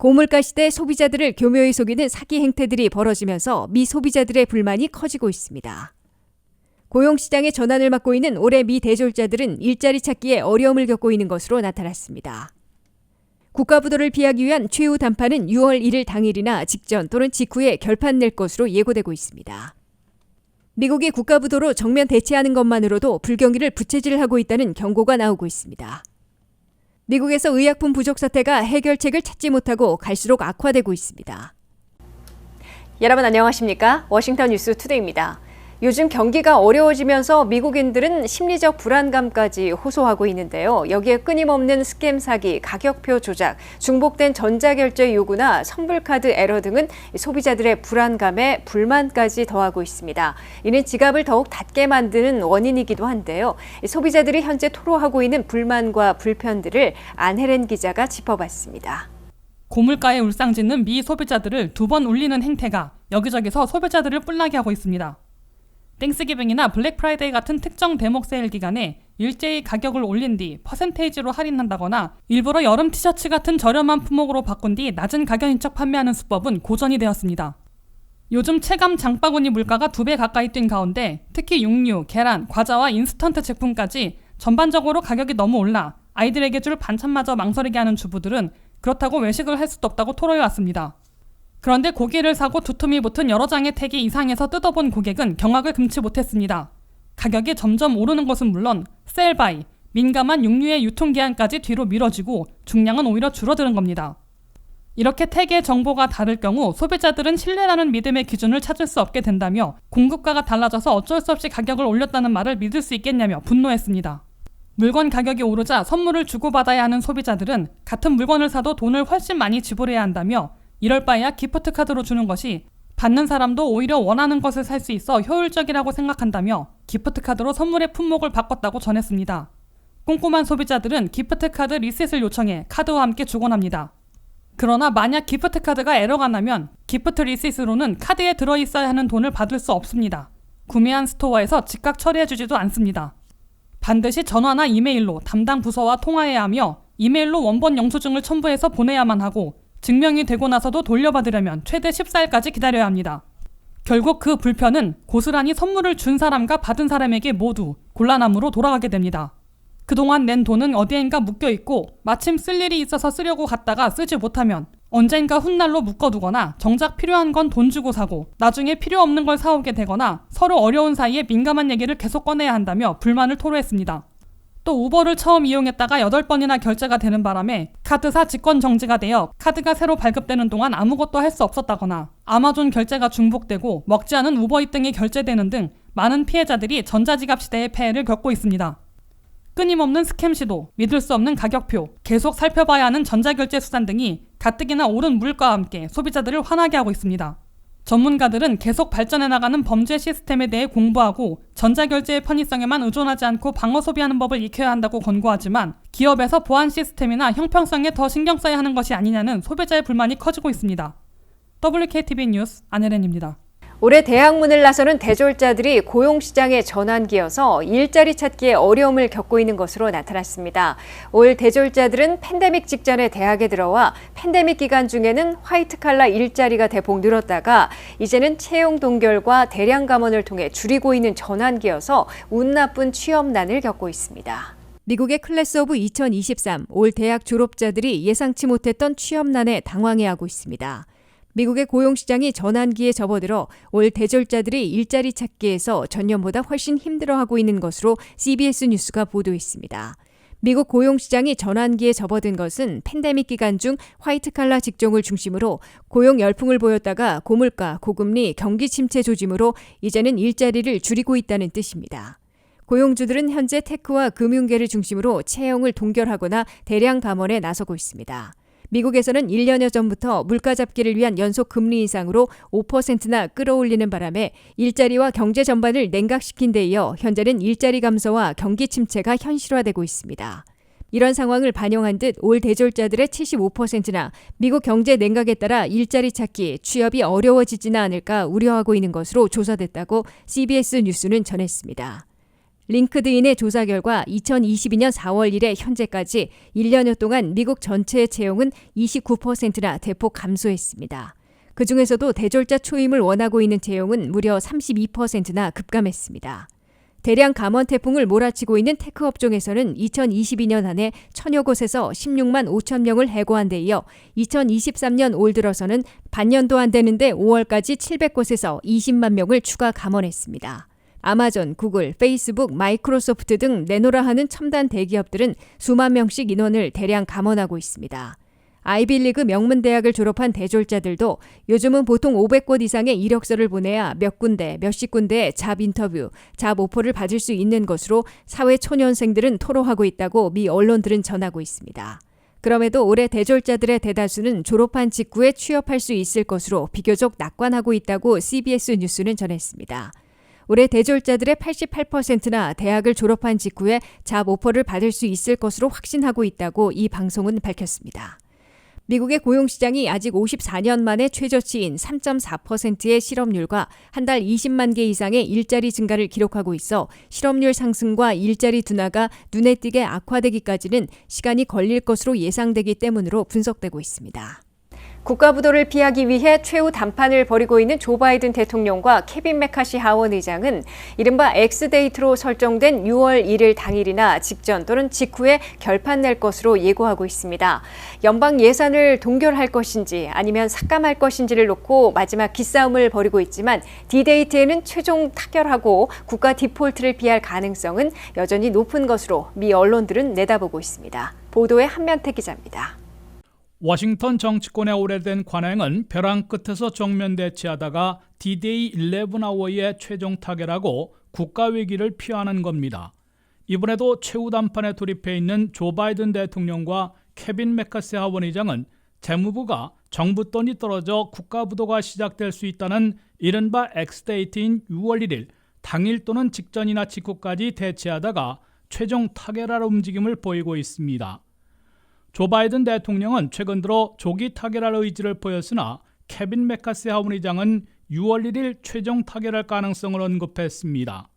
고물가 시대 소비자들을 교묘히 속이는 사기 행태들이 벌어지면서 미 소비자들의 불만이 커지고 있습니다. 고용시장의 전환을 맡고 있는 올해 미 대졸자들은 일자리 찾기에 어려움을 겪고 있는 것으로 나타났습니다. 국가부도를 피하기 위한 최후 단판은 6월 1일 당일이나 직전 또는 직후에 결판 낼 것으로 예고되고 있습니다. 미국이 국가부도로 정면 대치하는 것만으로도 불경기를 부채질하고 있다는 경고가 나오고 있습니다. 미국에서 의약품 부족 사태가 해결책을 찾지 못하고 갈수록 악화되고 있습니다. 여러분 안녕하십니까? 워싱턴 뉴스 투데이입니다. 요즘 경기가 어려워지면서 미국인들은 심리적 불안감까지 호소하고 있는데요. 여기에 끊임없는 스캠 사기, 가격표 조작, 중복된 전자결제 요구나 선불카드 에러 등은 소비자들의 불안감에 불만까지 더하고 있습니다. 이는 지갑을 더욱 닫게 만드는 원인이기도 한데요. 소비자들이 현재 토로하고 있는 불만과 불편들을 안혜렌 기자가 짚어봤습니다. 고물가에 울상짓는 미 소비자들을 두 번 울리는 행태가 여기저기서 소비자들을 뿔나게 하고 있습니다. 땡스기빙이나 블랙 프라이데이 같은 특정 대목 세일 기간에 일제히 가격을 올린 뒤 퍼센테이지로 할인한다거나 일부러 여름 티셔츠 같은 저렴한 품목으로 바꾼 뒤 낮은 가격인 척 판매하는 수법은 고전이 되었습니다. 요즘 체감 장바구니 물가가 두 배 가까이 뛴 가운데 특히 육류, 계란, 과자와 인스턴트 제품까지 전반적으로 가격이 너무 올라 아이들에게 줄 반찬마저 망설이게 하는 주부들은 그렇다고 외식을 할 수도 없다고 토로해 왔습니다. 그런데 고기를 사고 두툼이 붙은 여러 장의 택이 이상해서 뜯어본 고객은 경악을 금치 못했습니다. 가격이 점점 오르는 것은 물론 셀바이, 민감한 육류의 유통기한까지 뒤로 미뤄지고 중량은 오히려 줄어드는 겁니다. 이렇게 택의 정보가 다를 경우 소비자들은 신뢰라는 믿음의 기준을 찾을 수 없게 된다며 공급가가 달라져서 어쩔 수 없이 가격을 올렸다는 말을 믿을 수 있겠냐며 분노했습니다. 물건 가격이 오르자 선물을 주고받아야 하는 소비자들은 같은 물건을 사도 돈을 훨씬 많이 지불해야 한다며 이럴 바에야 기프트 카드로 주는 것이 받는 사람도 오히려 원하는 것을 살 수 있어 효율적이라고 생각한다며 기프트 카드로 선물의 품목을 바꿨다고 전했습니다. 꼼꼼한 소비자들은 기프트 카드 리셋을 요청해 카드와 함께 주곤 합니다. 그러나 만약 기프트 카드가 에러가 나면 기프트 리셋으로는 카드에 들어있어야 하는 돈을 받을 수 없습니다. 구매한 스토어에서 즉각 처리해주지도 않습니다. 반드시 전화나 이메일로 담당 부서와 통화해야 하며 이메일로 원본 영수증을 첨부해서 보내야만 하고 증명이 되고 나서도 돌려받으려면 최대 14일까지 기다려야 합니다. 결국 그 불편은 고스란히 선물을 준 사람과 받은 사람에게 모두 곤란함으로 돌아가게 됩니다. 그동안 낸 돈은 어디엔가 묶여 있고 마침 쓸 일이 있어서 쓰려고 갔다가 쓰지 못하면 언젠가 훗날로 묶어두거나 정작 필요한 건 돈 주고 사고 나중에 필요 없는 걸 사오게 되거나 서로 어려운 사이에 민감한 얘기를 계속 꺼내야 한다며 불만을 토로했습니다. 또 우버를 처음 이용했다가 8번이나 결제가 되는 바람에 카드사 직권 정지가 되어 카드가 새로 발급되는 동안 아무것도 할 수 없었다거나 아마존 결제가 중복되고 먹지 않은 우버이 등이 결제되는 등 많은 피해자들이 전자지갑 시대의 폐해를 겪고 있습니다. 끊임없는 스캠 시도, 믿을 수 없는 가격표, 계속 살펴봐야 하는 전자결제 수단 등이 가뜩이나 오른 물가와 함께 소비자들을 화나게 하고 있습니다. 전문가들은 계속 발전해 나가는 범죄 시스템에 대해 공부하고 전자결제의 편의성에만 의존하지 않고 방어 소비하는 법을 익혀야 한다고 권고하지만 기업에서 보안 시스템이나 형평성에 더 신경 써야 하는 것이 아니냐는 소비자의 불만이 커지고 있습니다. WKTV 뉴스 안혜련입니다. 올해 대학문을 나서는 대졸자들이 고용시장의 전환기여서 일자리 찾기에 어려움을 겪고 있는 것으로 나타났습니다. 올 대졸자들은 팬데믹 직전에 대학에 들어와 팬데믹 기간 중에는 화이트칼라 일자리가 대폭 늘었다가 이제는 채용 동결과 대량 감원을 통해 줄이고 있는 전환기여서 운 나쁜 취업난을 겪고 있습니다. 미국의 클래스 오브 2023 올 대학 졸업자들이 예상치 못했던 취업난에 당황해하고 있습니다. 미국의 고용시장이 전환기에 접어들어 올 대졸자들이 일자리 찾기에서 전년보다 훨씬 힘들어하고 있는 것으로 CBS 뉴스가 보도했습니다. 미국 고용시장이 전환기에 접어든 것은 팬데믹 기간 중 화이트칼라 직종을 중심으로 고용 열풍을 보였다가 고물가, 고금리, 경기 침체 조짐으로 이제는 일자리를 줄이고 있다는 뜻입니다. 고용주들은 현재 테크와 금융계를 중심으로 채용을 동결하거나 대량 감원에 나서고 있습니다. 미국에서는 1년여 전부터 물가 잡기를 위한 연속 금리 인상으로 5%나 끌어올리는 바람에 일자리와 경제 전반을 냉각시킨 데 이어 현재는 일자리 감소와 경기 침체가 현실화되고 있습니다. 이런 상황을 반영한 듯 올 대졸자들의 75%나 미국 경제 냉각에 따라 일자리 찾기, 취업이 어려워지지는 않을까 우려하고 있는 것으로 조사됐다고 CBS 뉴스는 전했습니다. 링크드인의 조사 결과 2022년 4월 1일 현재까지 1년여 동안 미국 전체의 채용은 29%나 대폭 감소했습니다. 그 중에서도 대졸자 초임을 원하고 있는 채용은 무려 32%나 급감했습니다. 대량 감원 태풍을 몰아치고 있는 테크 업종에서는 2022년 안에 천여 곳에서 16만 5천 명을 해고한 데 이어 2023년 올 들어서는 반년도 안 되는데 5월까지 700곳에서 20만 명을 추가 감원했습니다. 아마존, 구글, 페이스북, 마이크로소프트 등 내노라 하는 첨단 대기업들은 수만 명씩 인원을 대량 감원하고 있습니다. 아이빌리그 명문 대학을 졸업한 대졸자들도 요즘은 보통 500곳 이상의 이력서를 보내야 몇 군데, 몇십 군데의 잡 인터뷰, 잡 오퍼를 받을 수 있는 것으로 사회 초년생들은 토로하고 있다고 미 언론들은 전하고 있습니다. 그럼에도 올해 대졸자들의 대다수는 졸업한 직후에 취업할 수 있을 것으로 비교적 낙관하고 있다고 CBS 뉴스는 전했습니다. 올해 대졸자들의 88%나 대학을 졸업한 직후에 잡 오퍼를 받을 수 있을 것으로 확신하고 있다고 이 방송은 밝혔습니다. 미국의 고용시장이 아직 54년 만에 최저치인 3.4%의 실업률과 한 달 20만 개 이상의 일자리 증가를 기록하고 있어 실업률 상승과 일자리 둔화가 눈에 띄게 악화되기까지는 시간이 걸릴 것으로 예상되기 때문으로 분석되고 있습니다. 국가부도를 피하기 위해 최후 담판을 벌이고 있는 조 바이든 대통령과 케빈 메카시 하원 의장은 이른바 엑스데이트로 설정된 6월 1일 당일이나 직전 또는 직후에 결판 낼 것으로 예고하고 있습니다. 연방 예산을 동결할 것인지 아니면 삭감할 것인지를 놓고 마지막 기싸움을 벌이고 있지만 디데이트에는 최종 타결하고 국가 디폴트를 피할 가능성은 여전히 높은 것으로 미 언론들은 내다보고 있습니다. 보도에 한면태 기자입니다. 워싱턴 정치권의 오래된 관행은 벼랑 끝에서 정면 대치하다가 D-Day 11아워에 최종 타결하고 국가 위기를 피하는 겁니다. 이번에도 최후 담판에 돌입해 있는 조 바이든 대통령과 케빈 메카시 하원의장은 재무부가 정부 돈이 떨어져 국가 부도가 시작될 수 있다는 이른바 엑스데이트인 6월 1일 당일 또는 직전이나 직후까지 대치하다가 최종 타결할 움직임을 보이고 있습니다. 조 바이든 대통령은 최근 들어 조기 타결할 의지를 보였으나 케빈 메카시 하원의장은 6월 1일 최종 타결할 가능성을 언급했습니다.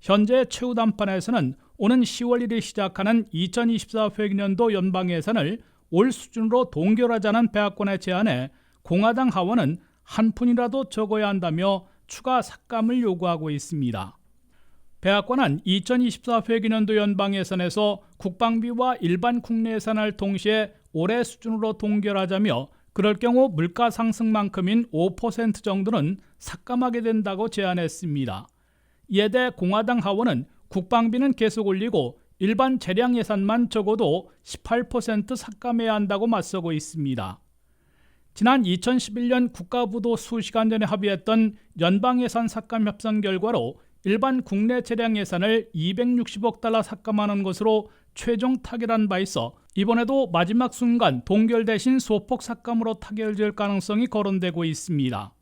현재 최후 담판에서는 오는 10월 1일 시작하는 2024 회계년도 연방 예산을 올 수준으로 동결하자는 백악관의 제안에 공화당 하원은 한 푼이라도 적어야 한다며 추가 삭감을 요구하고 있습니다. 백악관은 2024 회계년도 연방 예산에서 국방비와 일반 국내 예산을 동시에 올해 수준으로 동결하자며 그럴 경우 물가 상승만큼인 5% 정도는 삭감하게 된다고 제안했습니다. 이에 대해 공화당 하원은 국방비는 계속 올리고 일반 재량 예산만 적어도 18% 삭감해야 한다고 맞서고 있습니다. 지난 2011년 국가부도 수시간 전에 합의했던 연방 예산 삭감 협상 결과로 일반 국내 재량 예산을 260억 달러 삭감하는 것으로 최종 타결한 바 있어 이번에도 마지막 순간 동결 대신 소폭 삭감으로 타결될 가능성이 거론되고 있습니다.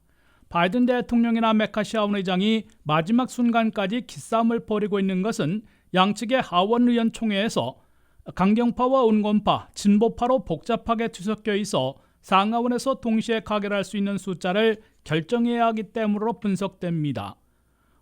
바이든 대통령이나 메카시 하원 의장이 마지막 순간까지 기싸움을 벌이고 있는 것은 양측의 하원 의원 총회에서 강경파와 온건파, 진보파로 복잡하게 뒤섞여 있어 상하원에서 동시에 가결할 수 있는 숫자를 결정해야 하기 때문으로 분석됩니다.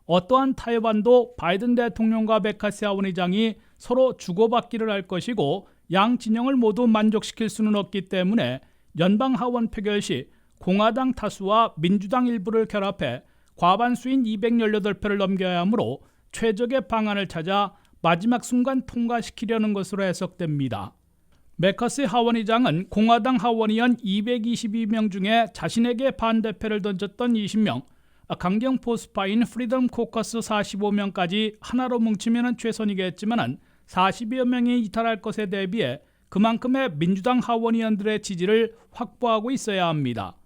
어떠한 타협안도 바이든 대통령과 메카시 하원 의장이 서로 주고받기를 할 것이고 양 진영을 모두 만족시킬 수는 없기 때문에 연방 하원 표결 시 공화당 다수와 민주당 일부를 결합해 과반수인 218표를 넘겨야 하므로 최적의 방안을 찾아 마지막 순간 통과시키려는 것으로 해석됩니다. 메커시 하원의장은 공화당 하원의원 222명 중에 자신에게 반대표를 던졌던 20명, 강경 포 스파인 프리덤 코커스 45명까지 하나로 뭉치면 최선이겠지만 40여 명이 이탈할 것에 대비해 그만큼의 민주당 하원의원들의 지지를 확보하고 있어야 합니다.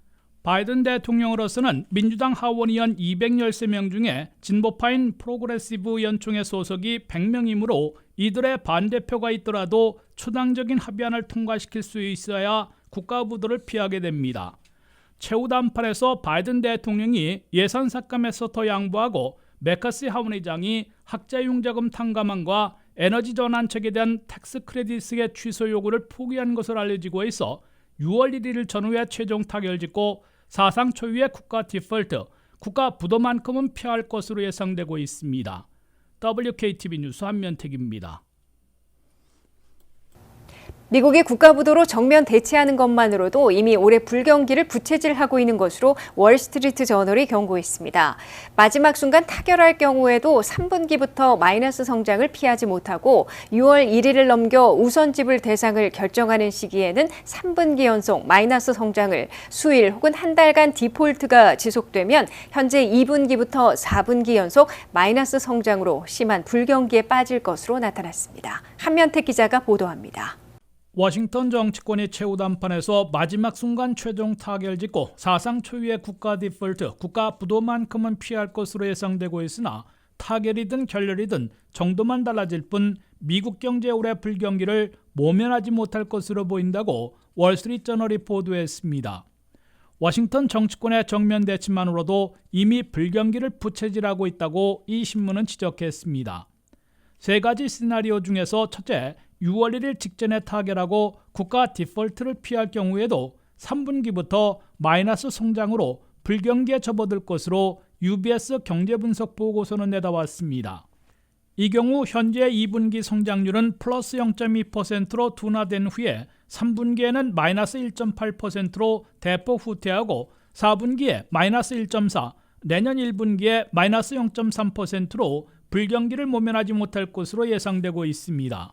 바이든 대통령으로서는 민주당 하원의원 213명 중에 진보파인 프로그레시브 연총의 소속이 100명이므로 이들의 반대표가 있더라도 초당적인 합의안을 통과시킬 수 있어야 국가부도를 피하게 됩니다. 최후 담판에서 바이든 대통령이 예산 삭감에서 더 양보하고 메카시 하원의장이 학자융자금 탕감안과 에너지 전환책에 대한 텍스 크레딧의 취소 요구를 포기한 것으로 알려지고 있어 6월 1일 전후에 최종 타결짓고 사상 초유의 국가 디폴트, 국가 부도만큼은 피할 것으로 예상되고 있습니다. WKTV 뉴스 한면택입니다. 미국이 국가부도로 정면 대치하는 것만으로도 이미 올해 불경기를 부채질하고 있는 것으로 월스트리트 저널이 경고했습니다. 마지막 순간 타결할 경우에도 3분기부터 마이너스 성장을 피하지 못하고 6월 1일을 넘겨 우선집을 대상을 결정하는 시기에는 3분기 연속 마이너스 성장을 수일 혹은 한 달간 디폴트가 지속되면 현재 2분기부터 4분기 연속 마이너스 성장으로 심한 불경기에 빠질 것으로 나타났습니다. 한면택 기자가 보도합니다. 워싱턴 정치권이 최후 단판에서 마지막 순간 최종 타결 짓고 사상 초유의 국가 디폴트, 국가 부도만큼은 피할 것으로 예상되고 있으나 타결이든 결렬이든 정도만 달라질 뿐 미국 경제 올해 불경기를 모면하지 못할 것으로 보인다고 월스트리트 저널이 보도했습니다. 워싱턴 정치권의 정면 대치만으로도 이미 불경기를 부채질하고 있다고 이 신문은 지적했습니다. 세 가지 시나리오 중에서 첫째, 6월 1일 직전에 타결하고 국가 디폴트를 피할 경우에도 3분기부터 마이너스 성장으로 불경기에 접어들 것으로 UBS 경제분석 보고서는 내다왔습니다. 이 경우 현재 2분기 성장률은 플러스 0.2%로 둔화된 후에 3분기에는 마이너스 1.8%로 대폭 후퇴하고 4분기에 마이너스 1.4, 내년 1분기에 마이너스 0.3%로 불경기를 모면하지 못할 것으로 예상되고 있습니다.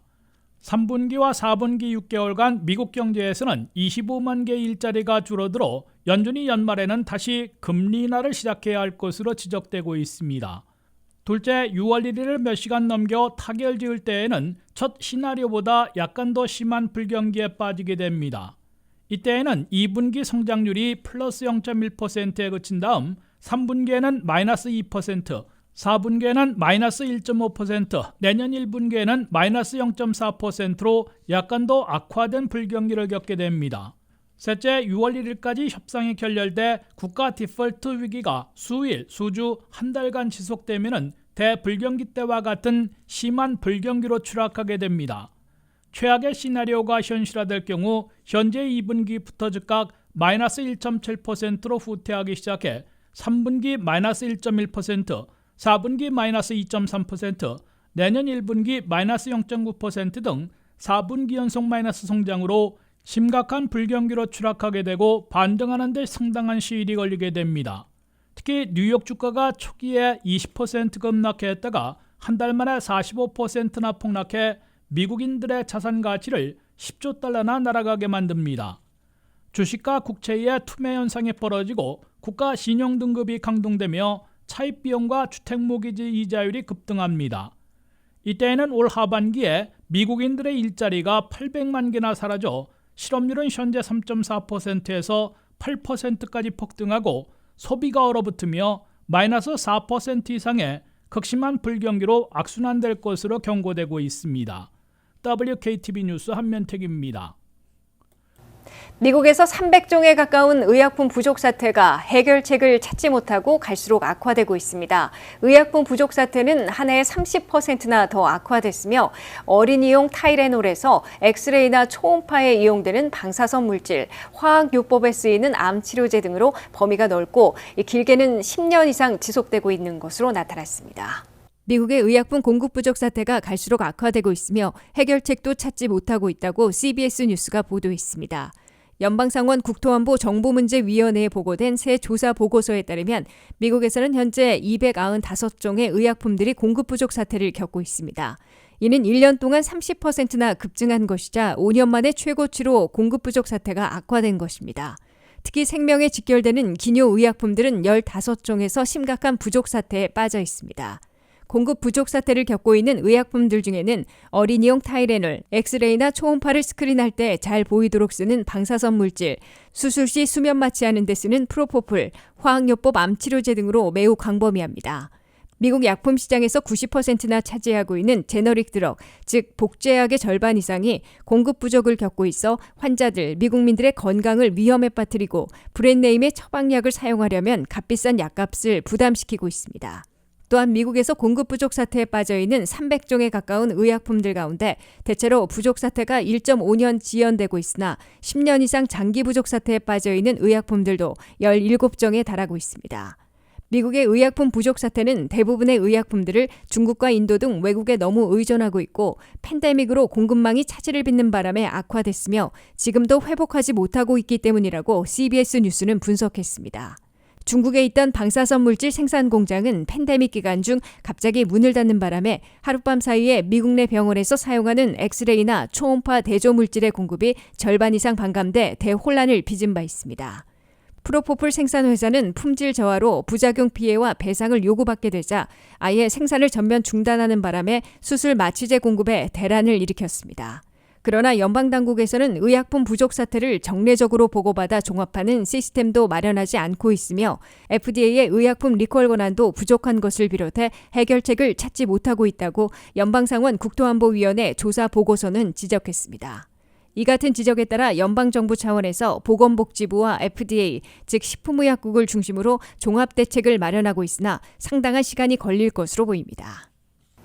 3분기와 4분기 6개월간 미국 경제에서는 25만 개 일자리가 줄어들어 연준이 연말에는 다시 금리 인하를 시작해야 할 것으로 지적되고 있습니다. 둘째, 6월 1일을 몇 시간 넘겨 타결 지을 때에는 첫 시나리오보다 약간 더 심한 불경기에 빠지게 됩니다. 이때에는 2분기 성장률이 플러스 0.1%에 그친 다음 3분기에는 마이너스 2%, 4분기에는 마이너스 1.5%, 내년 1분기에는 마이너스 0.4%로 약간 더 악화된 불경기를 겪게 됩니다. 셋째, 6월 1일까지 협상이 결렬돼 국가 디폴트 위기가 수일, 수주, 한 달간 지속되면 대불경기 때와 같은 심한 불경기로 추락하게 됩니다. 최악의 시나리오가 현실화될 경우 현재 2분기부터 즉각 마이너스 1.7%로 후퇴하기 시작해 3분기 마이너스 1.1%, 4분기 마이너스 2.3%, 내년 1분기 마이너스 0.9%등 4분기 연속 마이너스 성장으로 심각한 불경기로 추락하게 되고 반등하는 데 상당한 시일이 걸리게 됩니다. 특히 뉴욕 주가가 초기에 20% 급락했다가 한 달 만에 45%나 폭락해 미국인들의 자산 가치를 10조 달러나 날아가게 만듭니다. 주식과 국채의 투매 현상이 벌어지고 국가 신용 등급이 강동되며 차입 비용과 주택 모기지 이자율이 급등합니다. 이때에는 올 하반기에 미국인들의 일자리가 800만 개나 사라져 실업률은 현재 3.4%에서 8%까지 폭등하고 소비가 얼어붙으며 마이너스 4% 이상의 극심한 불경기로 악순환될 것으로 경고되고 있습니다. WKTV 뉴스 한면택입니다. 미국에서 300종에 가까운 의약품 부족 사태가 해결책을 찾지 못하고 갈수록 악화되고 있습니다. 의약품 부족 사태는 한 해에 30%나 더 악화됐으며 어린이용 타이레놀에서 엑스레이나 초음파에 이용되는 방사선 물질, 화학요법에 쓰이는 암 치료제 등으로 범위가 넓고 길게는 10년 이상 지속되고 있는 것으로 나타났습니다. 미국의 의약품 공급 부족 사태가 갈수록 악화되고 있으며 해결책도 찾지 못하고 있다고 CBS 뉴스가 보도했습니다. 연방상원 국토안보 정보문제위원회에 보고된 새 조사 보고서에 따르면 미국에서는 현재 295종의 의약품들이 공급 부족 사태를 겪고 있습니다. 이는 1년 동안 30%나 급증한 것이자 5년 만에 최고치로 공급 부족 사태가 악화된 것입니다. 특히 생명에 직결되는 기뇨 의약품들은 15종에서 심각한 부족 사태에 빠져 있습니다. 공급 부족 사태를 겪고 있는 의약품들 중에는 어린이용 타이레놀, 엑스레이나 초음파를 스크린할 때 잘 보이도록 쓰는 방사선 물질, 수술 시 수면 마취하는 데 쓰는 프로포폴, 화학요법 암치료제 등으로 매우 광범위합니다. 미국 약품 시장에서 90%나 차지하고 있는 제너릭 드럭, 즉 복제약의 절반 이상이 공급 부족을 겪고 있어 환자들, 미국민들의 건강을 위험에 빠뜨리고 브랜드네임의 처방약을 사용하려면 값비싼 약값을 부담시키고 있습니다. 또한 미국에서 공급 부족 사태에 빠져 있는 300종에 가까운 의약품들 가운데 대체로 부족 사태가 1.5년 지연되고 있으나 10년 이상 장기 부족 사태에 빠져 있는 의약품들도 17종에 달하고 있습니다. 미국의 의약품 부족 사태는 대부분의 의약품들을 중국과 인도 등 외국에 너무 의존하고 있고 팬데믹으로 공급망이 차질을 빚는 바람에 악화됐으며 지금도 회복하지 못하고 있기 때문이라고 CBS 뉴스는 분석했습니다. 중국에 있던 방사선 물질 생산 공장은 팬데믹 기간 중 갑자기 문을 닫는 바람에 하룻밤 사이에 미국 내 병원에서 사용하는 엑스레이나 초음파 대조 물질의 공급이 절반 이상 반감돼 대혼란을 빚은 바 있습니다. 프로포폴 생산 회사는 품질 저하로 부작용 피해와 배상을 요구받게 되자 아예 생산을 전면 중단하는 바람에 수술 마취제 공급에 대란을 일으켰습니다. 그러나 연방 당국에서는 의약품 부족 사태를 정례적으로 보고받아 종합하는 시스템도 마련하지 않고 있으며 FDA의 의약품 리콜 권한도 부족한 것을 비롯해 해결책을 찾지 못하고 있다고 연방상원 국토안보위원회 조사 보고서는 지적했습니다. 이 같은 지적에 따라 연방정부 차원에서 보건복지부와 FDA, 즉 식품의약국을 중심으로 종합대책을 마련하고 있으나 상당한 시간이 걸릴 것으로 보입니다.